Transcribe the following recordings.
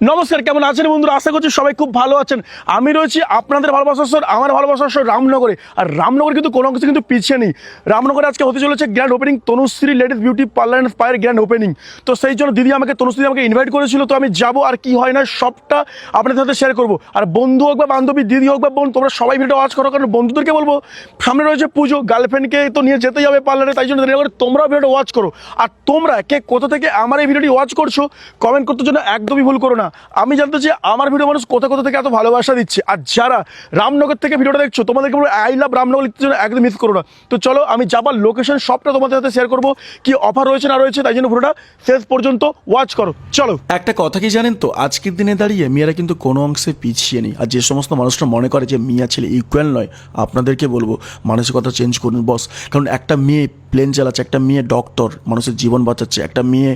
নমস্কার, কেমন আছেন বন্ধুরা? আশা করছি সবাই খুব ভালো আছেন। আমি রয়েছি আপনাদের ভালোবাসার আমার ভালোবাসার রামনগরে। আর রামনগর কিন্তু কোনো কিছু কিন্তু পিছিয়ে নেই। রামনগরে আজকে হতে চলেছে grand opening Tanushree ladies beauty parlour and স্পায়ের grand opening তো সেই জন্য দিদি আমাকে, তনুশ্রী আমাকে ইনভাইট করেছিল, তো আমি যাব আর কি হয় না সবটা আপনাদের সাথে শেয়ার করব। আর বন্ধু হোক বা বান্ধবী, দিদি হোক বা বোন, তোমরা সবাই ভিডিও ওয়াচ করো, কারণ বন্ধুদেরকে বলব, সামনে রয়েছে পুজো গার্লফ্রেন্ডকে তো নিয়ে যেতেই হবে পার্লারে তাই জন্য তোমরাও ভিডিওটা ওয়াচ করো। আর তোমরা কে কোথা থেকে আমার এই ভিডিওটি ওয়াচ করছ কমেন্ট করতে জন্য একদমই ভুল করো না। আমি জানতে চাই, আমার ভিডিও মানুষ কোথা কোথা থেকে এত ভালোবাসা দিচ্ছে? আর যারা রামনগর থেকে ভিডিওটা দেখছ, তোমাদেরকে বলব আই লাভ রামনগর, লিখতে জন্য একদম মিস করো না। তো চলো, আমি যাবার লোকেশন সবটা তোমাদের সাথে শেয়ার করব, কি অফার রয়েছে না রয়েছে, তাই জন্য ভিডিওটা শেষ পর্যন্ত ওয়াচ করো। চলো। একটা কথা কি জানেন তো? আজকের দিনে দাঁড়িয়ে মেয়েরা কিন্তু কোনো অংশে পিছিয়ে নেই। আর যে সমস্ত মানুষরা মনে করে যে, মিয়া ছেলে ইকুয়াল নয়, আপনাদেরকে বলব, মানসিকতা চেঞ্জ করুন বস কারণ একটা মেয়ে প্লেন চালাচ্ছে, একটা মেয়ে ডক্টর মানুষের জীবন বাঁচাচ্ছে, একটা মেয়ে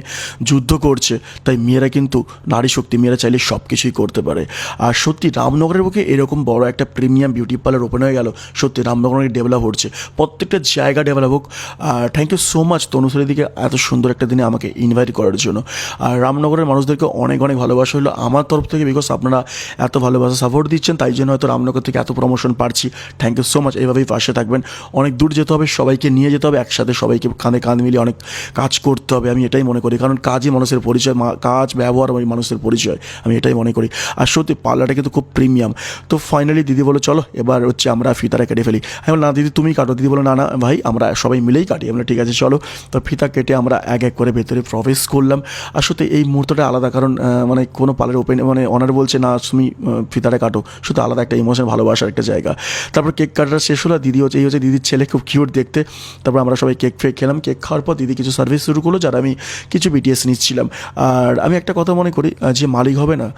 যুদ্ধ করছে, তাই মেয়েরা কিন্তু নারী শক্তি, মেয়েরা চাইলে সব কিছুই করতে পারে। আর সত্যি রামনগরের বুকে এরকম বড় একটা প্রিমিয়াম বিউটি পার্লার ওপেন হয়ে গেল, সত্যি রামনগর অনেক ডেভেলপ হচ্ছে। প্রত্যেকটা জায়গা ডেভেলপ হোক, আর thank you so much Tanushree দিকে এত সুন্দর একটা দিনে আমাকে ইনভাইট করার জন্য। আর রামনগরের মানুষদেরকে অনেক অনেক ভালোবাসা হলো আমার তরফ থেকে বিকজ আপনারা এত ভালোবাসা সাপোর্ট দিচ্ছেন, তাই জন্য হয়তো রামনগর থেকে এত প্রমোশন পাচ্ছি থ্যাংক ইউ সো মাচ এইভাবেই পাশে থাকবেন। অনেক দূর যেতে হবে, সবাইকে নিয়ে যেতে হবে, একসাথে সবাইকে কাঁধে কাঁধ মিলিয়ে অনেক কাজ করতে হবে, আমি এটাই মনে করি। কারণ কাজই মানুষের পরিচয় কাজ, ব্যবহার ওই মানুষের পরিচয়, আমি এটাই মনে করি। আর সত্যি পার্লারটা কিন্তু খুব প্রিমিয়াম। তো ফাইনালি দিদি বলো চলো, এবার হচ্ছে আমরা ফিতাটা কেটে ফেলি। আমি না দিদি তুমি কাটো। দিদি বলো না না, ভাই, আমরা সবাই মিলেই কাটি। আমরা ঠিক আছে, চলো। তো ফিতা কেটে আমরা এক এক করে ভেতরে প্রবেশ করলাম। আর সত্যি এই মুহূর্তটা আলাদা, কারণ মানে কোনো পার্লার ওপেন মানে অনার বলছে, না, তুমি ফিতাটা কাটো। শুধু আলাদা একটা ইমোশন ভালোবাসার একটা জায়গা। তারপর কেক কাটাটা শেষ হলো, দিদি হচ্ছে, এই হচ্ছে দিদির ছেলে, খুব কিউট দেখতে। তারপর আমরা সবাই কেক ফেক খেলাম, কেক খাওয়ার পর দিদি কিছু সার্ভিস শুরু করল, যারা আমি কিছু বিটিএস নিচ্ছিলাম। আর আমি একটা কথা মনে করি যে মালিক হবে না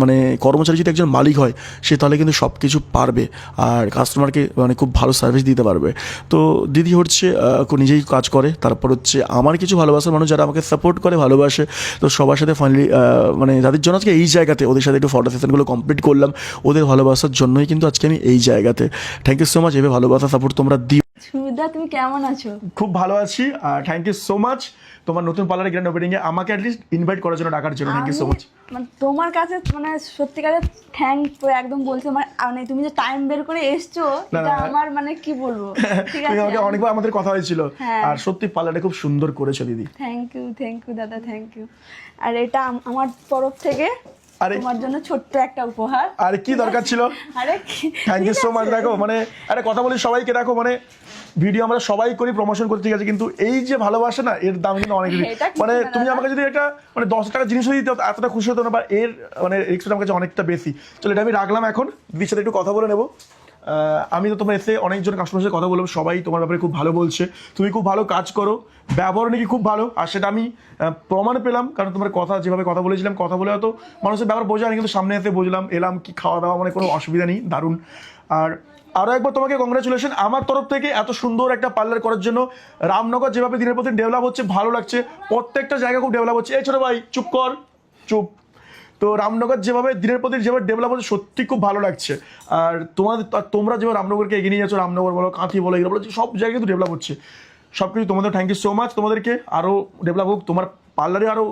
মানে কর্মচারী যদি একজন মালিক হয়, সে তাহলে কিন্তু সব কিছু পারবে আর কাস্টমারকে মানে খুব ভালো সার্ভিস দিতে পারবে। তো দিদি হচ্ছে নিজেই কাজ করে, তারপর হচ্ছে আমার কিছু ভালোবাসার মানুষ যারা আমাকে সাপোর্ট করে, ভালোবাসে, তো সবার সাথে ফাইনালি মানে যাদের জন্য আজকে এই জায়গাতে, ওদের সাথে একটু ফটো সেশনগুলো কমপ্লিট করলাম, ওদের ভালোবাসার জন্যই কিন্তু আজকে আমি এই জায়গাতে। থ্যাংক ইউ সো মাচ এভাবে ভালোবাসা সাপোর্ট তোমরা দিও। সুবিধা তুমি কেমন আছো? খুব ভালো আছি আর থ্যাংক ইউ সো মাচ তোমার নতুন পার্লারের গ্র্যান্ড ওপেনিংয়ে আমাকে অ্যাটলিস্ট ইনভাইট করার জন্য ডাকার জন্য থ্যাংক ইউ সো মাচ মানে তোমার কাছে মানে সত্যিকারের থ্যাংক একদম বলছো মানে মানে তুমি যে টাইম বের করে এসছো এটা আমার মানে কি বলব? ঠিক আছে আমাকে অনেকবার আমাদের কথা হয়েছিল হ্যাঁ। আর সত্যি পার্লারটা খুব সুন্দর করেছ দিদি। থ্যাংক ইউ থ্যাংক ইউ দাদা থ্যাংক ইউ আর এটা আমার তরফ থেকে আরে তোমার জন্য ছোট্ট একটা উপহার। আর কি দরকার ছিল? আরে থ্যাংক ইউ সো মাচ দেখো মানে আরে কথা বলি সবাইকে দেখো মানে ভিডিও আমরা সবাই করি প্রমোশন করতে ঠিক আছে কিন্তু এই যে ভালোবাসা না এর দাম কিন্তু অনেক বেশি। এটা কিছু মানে তুমি আমাকে যদি একটা মানে দশ টাকা জিনিস দিতে এতটা খুশি হতো না বা এর মানে আমার কাছে অনেকটা বেশি। চলো এটা আমি রাখলাম এখন দিদির সাথে একটু কথা বলে নেব। আমি তো তোমার এসে অনেকজন কাস্টমার সাথে কথা বললাম, সবাই তোমার ব্যাপারে খুব ভালো বলছে। তুমি খুব ভালো কাজ করো ব্যবহার নাকি খুব ভালো, আর সেটা আমি প্রমাণ পেলাম, কারণ তোমার কথা, যেভাবে কথা বলেছিলাম, কথা বলে হয়তো মানুষের ব্যাপার বোঝা কিন্তু সামনে এসে বুঝলাম, এলাম কি খাওয়া দাওয়া মানে কোনো অসুবিধা নেই, দারুণ। আর আরও একবার তোমাকে কংগ্রাচুলেশন আমার তরফ থেকে এত সুন্দর একটা পার্লার করার জন্য রামনগর যেভাবে দিনের পর দিন ডেভেলপ হচ্ছে, ভালো লাগছে, প্রত্যেকটা জায়গা খুব ডেভেলপ হচ্ছে। এই ছোটো ভাই, চুপ কর, চুপ। তো রামনগর যেভাবে দিনের পর দিন যেভাবে ডেভেলপ হচ্ছে সত্যি খুব ভালো লাগছে। আর তোমাদের তোমরা যেভাবে রামনগরকে এগিয়ে নিয়ে যাচ্ছ রামনগর বলো কাঁথি বলো এগুলো বলো সব জায়গায় কিন্তু ডেভেলপ হচ্ছে। সব কিছু তোমাদের থ্যাংক ইউ সো মাচ তোমাদেরকে আরও ডেভেলপ হোক তোমার পার্লারে আরও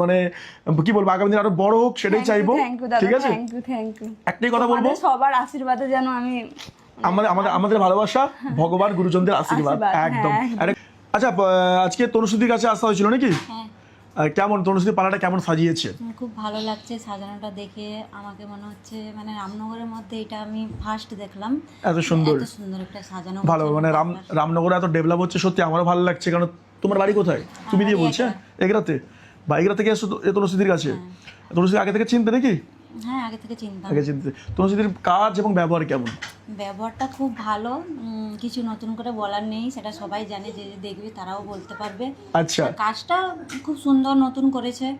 মানে কি বলব আগামী দিন আরও বড় হোক সেটাই চাইব। ঠিক আছে? একটাই কথা বলব। সবার আশীর্বাদে যেন আমি আমাদের আমাদের আমাদের ভালোবাসা ভগবান গুরুজনদের আশীর্বাদ। একদম। হ্যাঁ। আচ্ছা আজকে তনুশ্রুতির কাছে আসা হয়েছিল নাকি? হ্যাঁ। কেমন তনুশ্রী পালাটা কেমন সাজিয়েছে? খুব ভালো লাগছে সাজানোটা দেখে। আমাকে মনে হচ্ছে মানে রামনগরের মধ্যে এটা আমি ফার্স্ট দেখলাম। এত সুন্দর। এত সুন্দর একটা সাজানো ভালো মানে রাম রামনগর এত ডেভেলপ হচ্ছে সত্যি আমারও ভালো লাগছে। কারণ তোমার বাড়ি কোথায়? তুমি দিয়ে বলছো এগরাতে বা এগরা থেকে এসো তো- এ তনুশ্রুতির কাছে? তনুশ্রী আগে থেকে চিনতে নাকি? হ্যাঁ আগে থেকে চিন্তা। আগে চিনতে। তনুশ্রুতির কাজ এবং ব্যবহার কেমন? ব্যবহারটা খুব ভালো। কিছু নতুন করে বলার নেই সেটা সবাই জানে যে যে দেখবে তারাও বলতে পারবে। আচ্ছা। কাজটা খুব সুন্দর নতুন করেছে।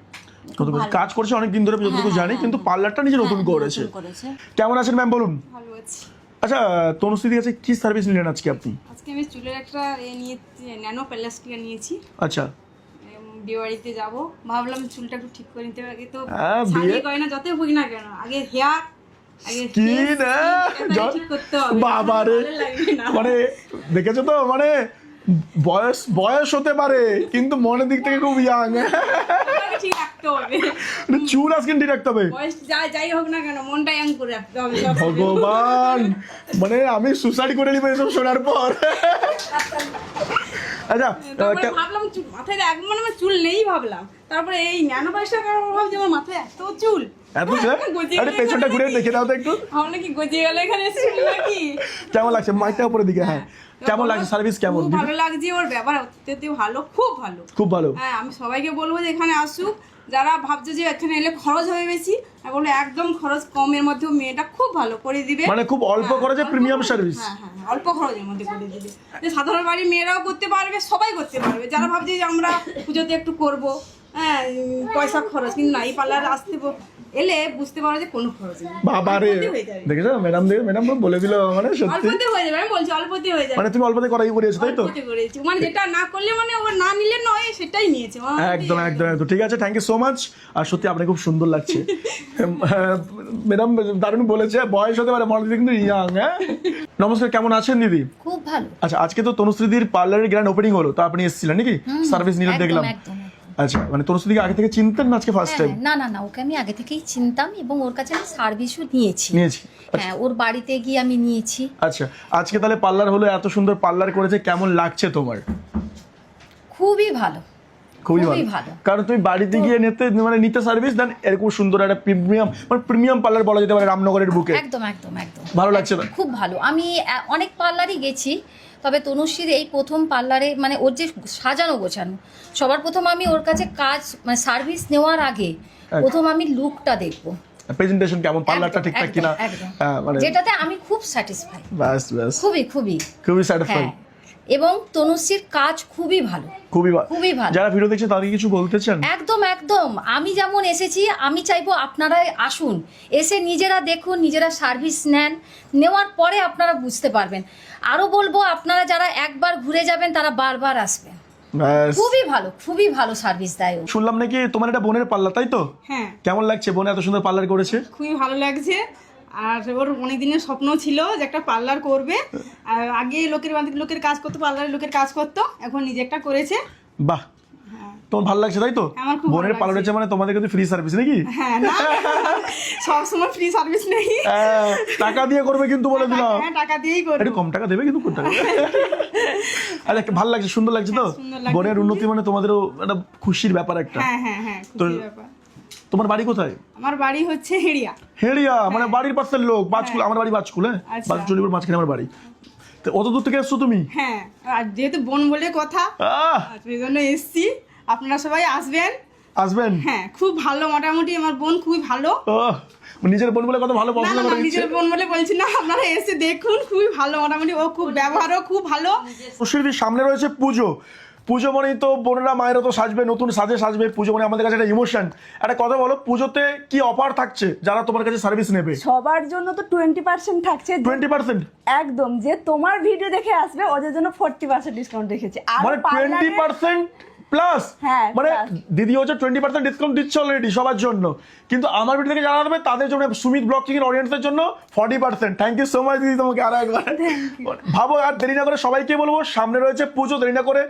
নতুন কাজ করছে অনেক দিন ধরে যতটুকু হ্যাঁ, জানি হ্যাঁ, কিন্তু হ্যাঁ। পার্লারটা নিজে নতুন করেছে। করেছে। কেমন আছেন ম্যাম বলুন? ভালো আছি। আচ্ছা তনুশ্রুতির কাছে কি সার্ভিস নিলেন আজকে আপনি? আজকে আমি চুলের একটা এ নিয়েছি ন্যানো প্লাস্টিকা নিয়েছি। আচ্ছা। উম, বিয়ে যাব। ভাবলাম চুলটা একটু ঠিক করে নিতে আগে তো হ্যাঁ, বিয়ে- শাড়ি করে না যতই হোক না কেন আগে হেয়ার বাবারে। মানে দেখেছ তো? মানে বয়স বয়স হতে পারে কিন্তু মনের দিক থেকে খুব ইয়াং ঠিক রাখতে হবে। চুল আজকে ঠিক রাখতে হবে। যাই হোক না কেন মনটা ইয়াং করে রাখতে হবে ভগবান! মানে আমি সুসাইড করে নিবো এসব শোনার পর। আচ্ছা ভাবলাম চুল মাথায় এক মানে আমার চুল নেই ভাবলাম। তারপরে এই ন্যানো পয়সা কারণ ভাবছি আমার মাথায় এত চুল। আরে পেছনটা ঘুরে দেখে দাও তো একটু। আমার নাকি গজিয়ে গেল এখানে চুল নাকি? কেমন লাগছে? মাইকটা উপরের দিকে হ্যাঁ। কেমন লাগছে? সার্ভিস কেমন? ভালো লাগছে ওর ব্যবহার অত্যন্ত ভালো খুব ভালো। খুব ভালো। হ্যাঁ আমি সবাইকে বলব যে এখানে আসুক। যারা ভাবছে যে এখানে এলে খরচ হবে বেশি আমি বলব একদম খরচ কমের মধ্যে মেয়েটা খুব ভালো করে দিবে। মানে খুব অল্প হ্যাঁ, খরচে প্রিমিয়াম সার্ভিস হ্যাঁ হ্যাঁ হ্যাঁ, অল্প খরচের মধ্যে করে দিবে। যে সাধারণ বাড়ির মেয়েরাও করতে পারবে সবাই করতে পারবে। যারা ভাবছে যে আমরা পুজোতে একটু করব হ্যাঁ পয়সা খরচ কিন্তু না এই পার্লার আসতে এলে বুঝতে পারো যে কোনো খরচ নেই। বাবা রে দেখেছ? ম্যাডাম দেখে ম্যাডাম বলে দিল মানে সত্যি। অল্পতে হয়ে যাবে আমি বলছি অল্পতে হয়ে যাবে। মানে তুমি অল্পতে করাই করিয়েছো তাই তো? অল্পতে করেছি মানে যেটা না করলে মানে ও না নিলে নয় সেটাই নিয়েছে। একদম একদম একদম। ঠিক আছে থ্যাংক ইউ সো মাচ আর সত্যি আপনাকে খুব সুন্দর লাগছে। ম্যাডাম দারুণ বলেছে বয়স হতে পারে মনে কিন্তু ইয়াং হ্যাঁ? নমস্কার কেমন আছেন দিদি? খুব ভালো। আচ্ছা আজকে তো তনুশ্রীদির পার্লারের গ্র্যান্ড ওপেনিং হলো তো আপনি এসেছিলেন নাকি? সার্ভিস নিলে দেখলাম। একদম। আচ্ছা মানে তনুশ্রীদিকে আগে থেকে চিনতেন না আজকে ফার্স্ট হ্যাঁ, টাইম না না না ওকে আমি আগে থেকেই চিনতাম এবং ওর কাছে আমি সার্ভিসও নিয়েছি। নিয়েছি। হ্যাঁ ওর বাড়িতে গিয়ে আমি নিয়েছি। আচ্ছা আজকে তাহলে পার্লার হলো এত সুন্দর পার্লার করেছে কেমন লাগছে তোমার? খুবই ভালো। খুবই ভালো। কারণ তুমি বাড়িতে গিয়ে নিতে মানে নিতে সার্ভিস দেন এরকম সুন্দর একটা প্রিমিয়াম মানে প্রিমিয়াম পার্লার বলা যেতে পারে রামনগরের বুকে। একদম একদম একদম। ভালো লাগছে খুব ভালো। আমি অনেক পার্লারই গেছি তবে তনুশ্রীর এই প্রথম পার্লারে মানে ওর যে সাজানো গোছানো সবার প্রথম আমি ওর কাছে কাজ মানে সার্ভিস নেওয়ার আগে প্রথম আমি লুকটা দেখব। প্রেজেন্টেশন কেমন? পার্লারটা ঠিকঠাক কিনা? মানে যেটাতে আমি খুব স্যাটিসফাই ব্যাস ব্যাস। খুবই খুবই। খুবই স্যাটিসফাই এবং তনুশ্রীর কাজ খুবই ভালো। খুবই ভালো খুবই ভালো। যারা ভিডিও দেখছে তাদেরকে কিছু বলতে চান একদম একদম। আমি যেমন এসেছি আমি চাইব আপনারাই আসুন। এসে নিজেরা দেখুন নিজেরা সার্ভিস নেন। নেওয়ার পরে আপনারা বুঝতে পারবেন। আরও বলব আপনারা যারা একবার ঘুরে যাবেন তারা বারবার আসবেন। খুবই ভালো খুবই ভালো সার্ভিস দেয়। শুনলাম নাকি তোমার একটা বোনের পার্লার তাই তো? হ্যাঁ। কেমন লাগছে? বোন এত সুন্দর পার্লার করেছে? খুবই ভালো লাগছে। আর ওর অনেক দিনের স্বপ্ন ছিল যে একটা পার্লার করবে। আর আগে লোকের লোকের কাজ করতো পার্লারে লোকের কাজ করতো এখন নিজে একটা করেছে। বাহ। তোমার ভালো লাগছে তাই তো? বোনের পার্লার। হচ্ছে মানে তোমাদের কিন্তু ফ্রি সার্ভিস নাকি? হ্যাঁ না। সবসময় ফ্রি সার্ভিস নেই। হ্যাঁ, টাকা দিয়ে করবে কিন্তু বলে দিলাম। হ্যাঁ টাকা দিয়েই করব। একটু কম টাকা দেবে কিন্তু কোন টাকা আচ্ছা ভালো লাগছে সুন্দর লাগছে তো? হ্যাঁ, বোনের উন্নতি মানে তোমাদেরও একটা খুশির ব্যাপার একটা। হ্যাঁ হ্যাঁ হ্যাঁ খুশির ব্যাপার। তোমার বাড়ি কোথায়? আমার বাড়ি হচ্ছে হেড়িয়া। হেড়িয়া মানে বাড়ির পাশের লোক বাজকুল আমার বাড়ি বাজকুল হ্যাঁ? আচ্ছা। বাজকুলিপুর মাঝখানে আমার বাড়ি। তো অত দূর থেকে এসছো তুমি? হ্যাঁ আর যেহেতু বোন বলে কথা সেই জন্য এসছি। আপনারা সবাই আসবেন? আসবেন? হ্যাঁ খুব ভালো মোটামুটি আমার বোন খুবই ভালো। নিজের বোন বলে কত ভালো পছন্দ করে নিজের বোন বলে বলছি না আপনারা এসে দেখুন খুবই ভালো মোটামুটি ও খুব ব্যবহারও খুব ভালো। শিল্পীর সামনে রয়েছে পুজো। পুজো মানেই তো বোনেরা মায়েরও তো সাজবে নতুন সাজে সাজবে। পুজো মানে আমাদের কাছে একটা ইমোশন একটা কথা বলো পুজোতে কি অফার থাকছে যারা তোমার কাছে সার্ভিস নেবে? সবার জন্য তো টোয়েন্টি পার্সেন্ট থাকছে টোয়েন্টি পার্সেন্ট একদম যে তোমার ভিডিও দেখে আসবে ওদের জন্য ফোর্টি পার্সেন্ট ডিসকাউন্ট রেখেছে। আর মানে টোয়েন্টি পার্সেন্ট প্লাস হ্যাঁ, মানে দিদি হচ্ছে টোয়েন্টি পার্সেন্ট ডিসকাউন্ট দিচ্ছে অলরেডি সবার জন্য। কিন্তু আমার ভিডিও থেকে জানা হবে তাদের জন্য সুমিত ব্লগ কিং অডিয়েন্সের জন্য forty percent thank you so much দিদি তোমাকে আরও একবার। ভাবো আর দেরি না করে সবাইকে বলব সামনে রয়েছে পুজো দেরি না করে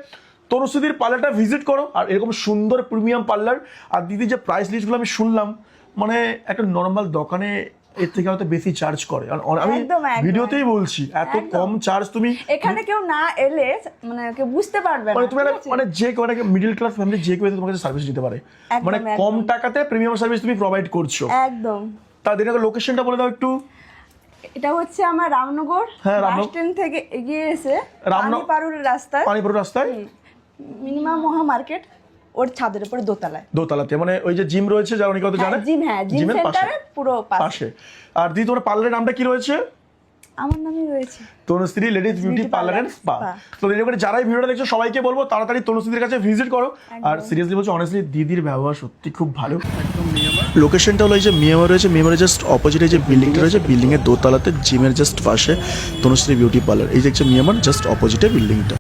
তনুশ্রীদির পার্লারটা ভিজিট করো আর এরকম সুন্দর প্রিমিয়াম পার্লার। আর দিদি যে প্রাইস লিস্টগুলো আমি শুনলাম মানে একটা নর্মাল দোকানে এর থেকে হয়তো বেশি চার্জ করে। আমি। ভিডিওতেই বলছি এত কম চার্জ তুমি এখানে কেউ না এলে মানে কেউ বুঝতে পারবে মানে তুমি? মানে যে কেউ একটা মিডল ক্লাস ফ্যামিলি যে কেউ কাছে সার্ভিস দিতে পারে। মানে কম টাকাতে প্রিমিয়াম সার্ভিস তুমি প্রোভাইড করছ। একদম। তাদের লোকেশনটা বলে দাও একটু। এটা হচ্ছে আমার রামনগর হ্যাঁ। বাস স্ট্যান্ড থেকে এগিয়ে এসে রামনগর- রাস্তায়। পানিপুর রাস্তায়? মিনিমাম মহা মার্কেট ওর ছাদের উপরে দোতলায়। দোতলাতে মানে ওই যে জিম রয়েছে যা অনেকে হয়তো জানে জিম হ্যাঁ জিম সেন্টারের পুরো পাশে। আর দিদি তোমার পার্লারের নামটা কি রয়েছে? আমার নামই রয়েছে। Tanushree ladies beauty parlour and spa. তো এই করে যারাই ভিডিওটা দেখছ সবাইকে বলব তাড়াতাড়ি তনুশ্রীর কাছে ভিজিট করো। আর সিরিয়াসলি বলছো অনেস্টলি দিদির ব্যবহার সত্যি খুব ভালো। লোকেশনটা হলো এই যে মিয়ামার রয়েছে মিয়ামারের জাস্ট অপোজিটে যে বিল্ডিংটা রয়েছে বিল্ডিংয়ের দোতলাতে জিমের জাস্ট পাশে তনুশ্রী বিউটি পার্লার এই যে মিয়ামার জাস্ট অপোজিটে বিল্ডিংটা